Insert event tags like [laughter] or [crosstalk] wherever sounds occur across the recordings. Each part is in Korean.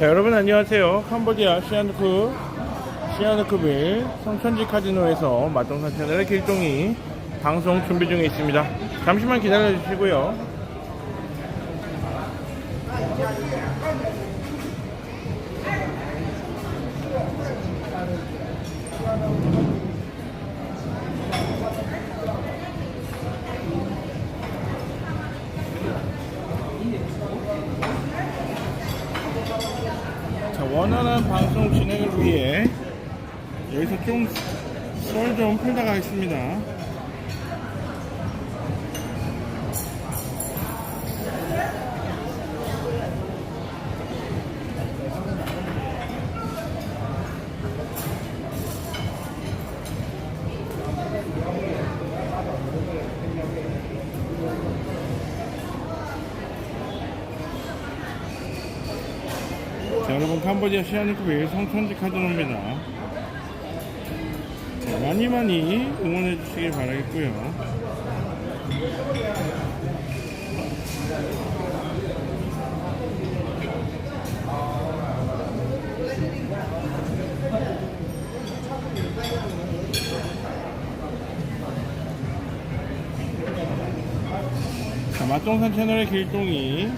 자 여러분 안녕하세요. 캄보디아 시아누크 시아누크빌 성천지 카지노에서 마동산 채널의 길동이 방송 준비 중에 있습니다. 잠시만 기다려 주시고요 원활한 방송 진행을 위해 여기서 좀 썰좀 풀다 가겠습니다. 캄보디아 시아니크빌 성천지 카지노입니다. 자, 많이 많이 응원해 주시길 바라겠고요. 자, 맛동산 채널의 길동이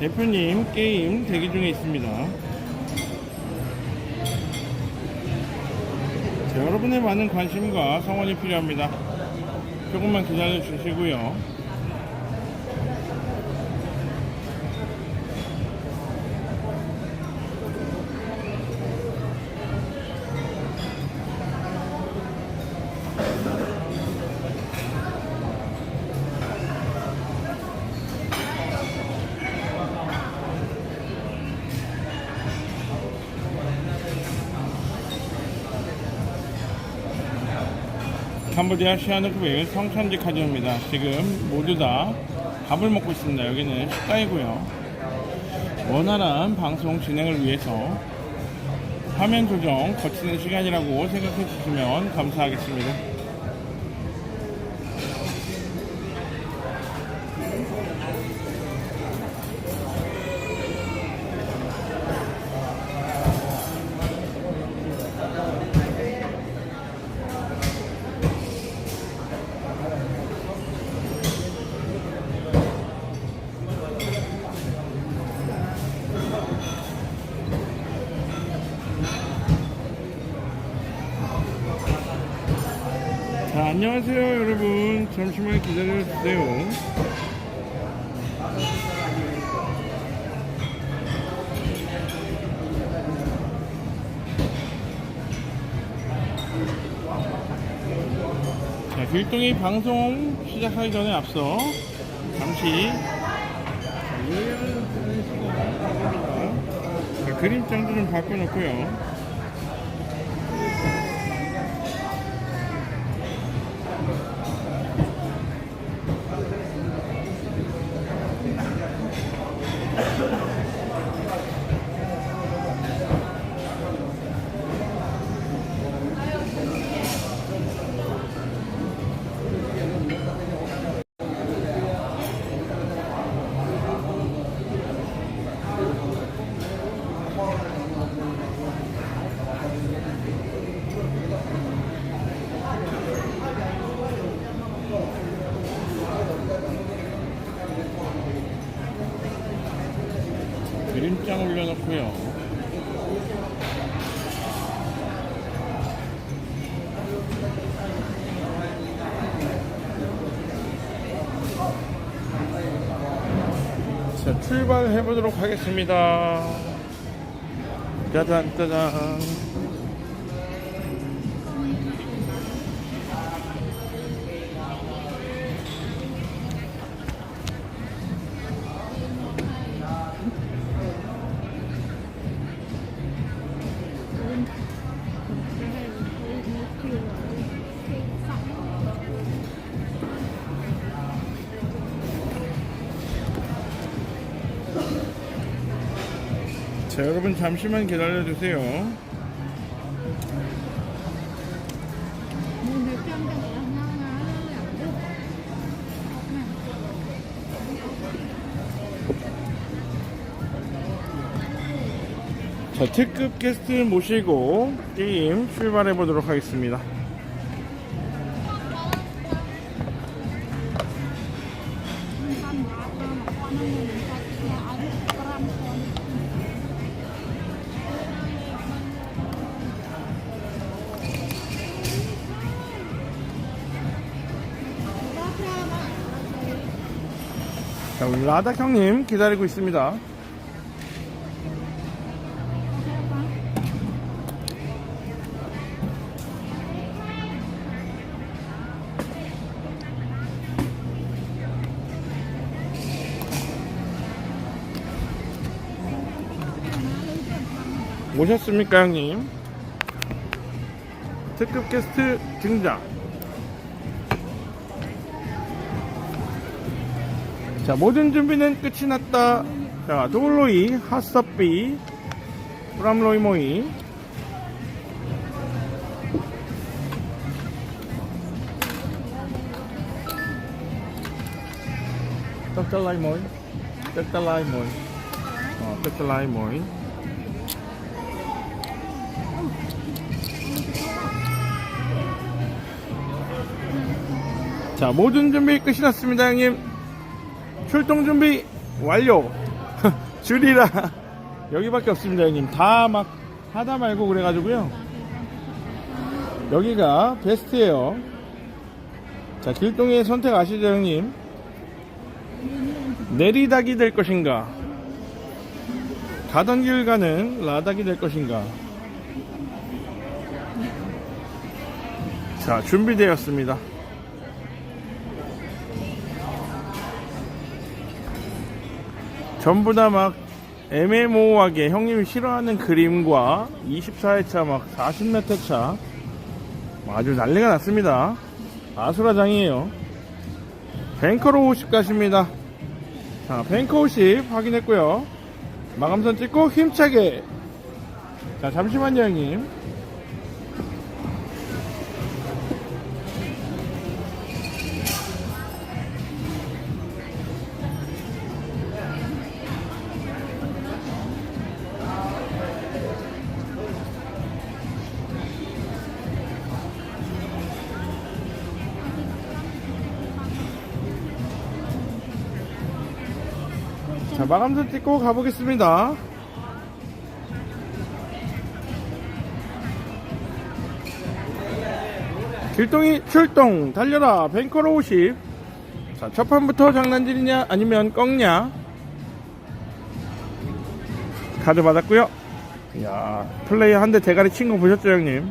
대표님 게임 대기 중에 있습니다. 여러분의 많은 관심과 성원이 필요합니다. 조금만 기다려 주시고요. 캄보디아 시아누크빌 성천지 카지노입니다. 지금 모두 다 밥을 먹고 있습니다. 여기는 식당이고요. 원활한 방송 진행을 위해서 화면 조정 거치는 시간이라고 생각해 주시면 감사하겠습니다. 안녕하세요, 여러분. 잠시만 기다려 주세요. 자, 길동이 방송 시작하기 전에 앞서 잠시 자, 그림장도 좀 바꿔놓고요. 장 올려놓고요. 자, 출발해 보도록 하겠습니다. 짜잔, 짜잔. 자, 여러분 잠시만 기다려 주세요. 자, 특급 게스트 모시고 게임 출발해 보도록 하겠습니다. 자, 우리 라닥 형님 기다리고 있습니다. 오셨습니까, 형님? 특급 게스트 등장. 자, 모든 준비는 끝이 났다. 자, 돌로이, 핫서비, 브람로이 모이. 떡달라이 모이. 떡달라이 모이. 어, 떡달라이 모이. 자, 모든 준비 끝이 났습니다, 형님. 출동 준비 완료. [laughs] 줄이라. 여기밖에 없습니다, 형님. 다 막 하다 말고 그래가지고요. 여기가 베스트예요. 자, 길동의 선택 아시죠, 형님? 내리닥이 될 것인가? 가던 길 가는 라닥이 될 것인가? 자, 준비되었습니다. 전부 다 막 애매모호하게 형님이 싫어하는 그림과 24회차 막 40몇 회차 아주 난리가 났습니다. 아수라장이에요. 뱅커로 50 가십니다. 자, 뱅커 50 확인했고요. 마감선 찍고 힘차게. 자, 잠시만요, 형님. 자, 마감선 찍고 가보겠습니다. 길동이 출동 달려라 뱅커로 50 자, 첫 판부터 장난질이냐 아니면 꺾냐? 카드 받았고요. 이야 플레이 한 대 대가리 친 거 보셨죠 형님?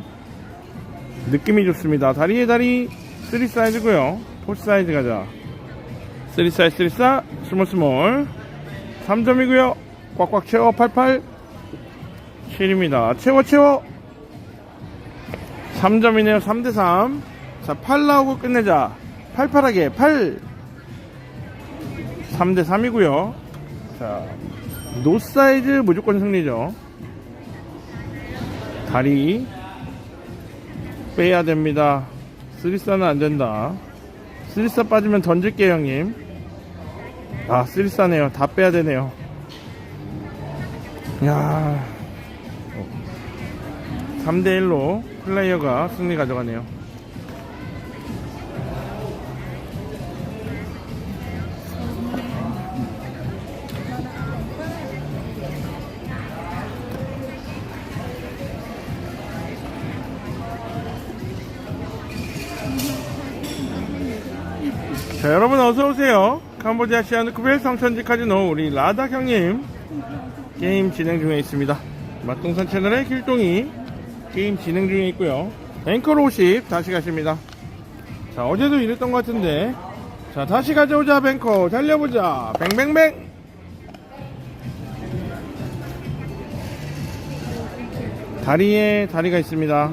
느낌이 좋습니다. 다리에 다리 3 사이즈고요. 4 사이즈 가자. 3 사이즈 3 사 스몰 스몰 3점이고요. 꽉꽉 채워 88 7입니다. 채워 채워. 3점이네요. 3대3 자 8 나오고 끝내자. 팔팔하게 8 3대3이고요. 자 노사이즈 무조건 승리죠. 다리 빼야 됩니다. 쓰리사는 안된다. 쓰리사 빠지면 던질게요 형님 아 쓰리사네요. 다 빼야 되네요. 야. 3대1로 플레이어가 승리 가져가네요. 자 여러분 어서오세요 캄보디아 시아누크벨 성천지 카지노 우리 라닥 형님. 게임 진행 중에 있습니다. 맛동산 채널의 길동이 게임 진행 중에 있고요. 앵커로 50 다시 가십니다. 자 어제도 이랬던 것 같은데. 자 다시 가져오자 뱅커. 달려보자. 뱅뱅뱅! 다리에 다리가 있습니다.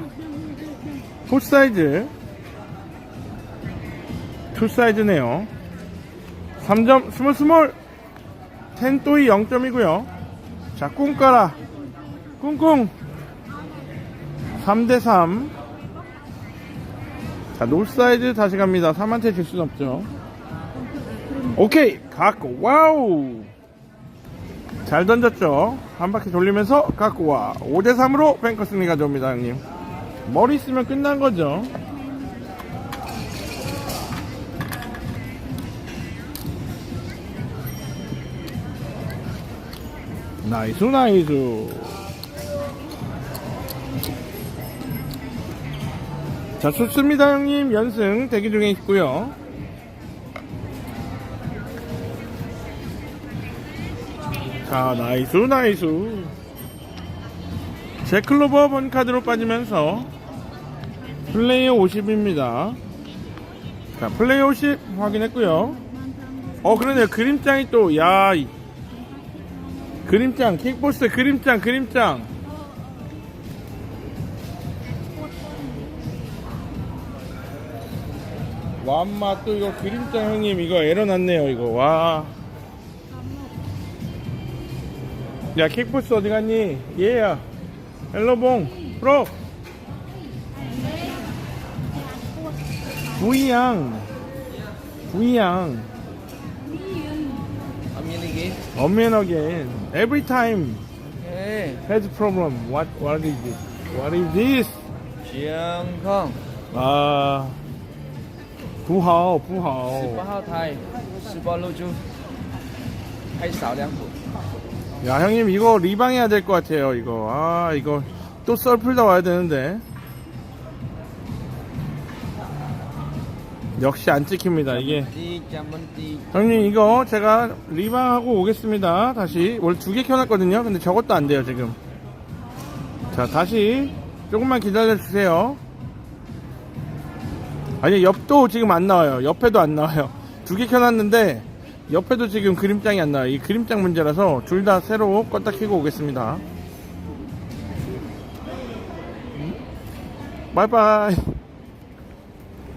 풋 사이즈. 투 사이즈네요 3점 스몰 스몰 텐또이 0점이고요. 자 꿍까라. 꿍꿍. 3대3 자 노사이즈 다시 갑니다. 3한테 줄순 없죠. 오케이. 갖고 와우. 잘 던졌죠. 한 바퀴 돌리면서 갖고 와. 5대3으로 뱅커 승리 가 져옵니다, 형님. 머리 쓰면 끝난 거죠. 나이스, 나이스. 자, 좋습니다, 형님. 연승 대기 중에 있고요. 자, 나이스, 나이스. 제클로버 번카드로 빠지면서 플레이어 50입니다. 자, 플레이어 50 확인했고요. 어, 그러네요. 그림장이 또, 야, 이- 그림장, 킥보스 그림장, 그림장. 완마 또 이거 그림장 형님 이거 에러 났네요 이거 와. 야 킥보스 어디 갔니? 얘야. 헬로봉 프로. 부이양. 부이양. I'm in again. Amen again. Every time Hey, has problem. What what is this? What is this? Chiang Khong. 아 부하오 十八 부하오. 号胎，十八路珠，太少两股。 야 형님 이거 리방해야 될 것 같아요 이거. 아 이거 또 썰 풀다 와야 되는데. 역시 안 찍힙니다 이게. 형님 이거 제가 리바하고 오겠습니다. 다시. 원래 두 개 켜놨거든요. 근데 저것도 안 돼요 지금. 자 다시. 조금만 기다려 주세요. 아니 옆도 지금 안 나와요. 옆에도 안 나와요. 두 개 켜놨는데 옆에도 지금 그림장이 안 나와요. 이 그림장 문제라서 둘 다 새로 껐다 켜고 오겠습니다. 음? 바이바이.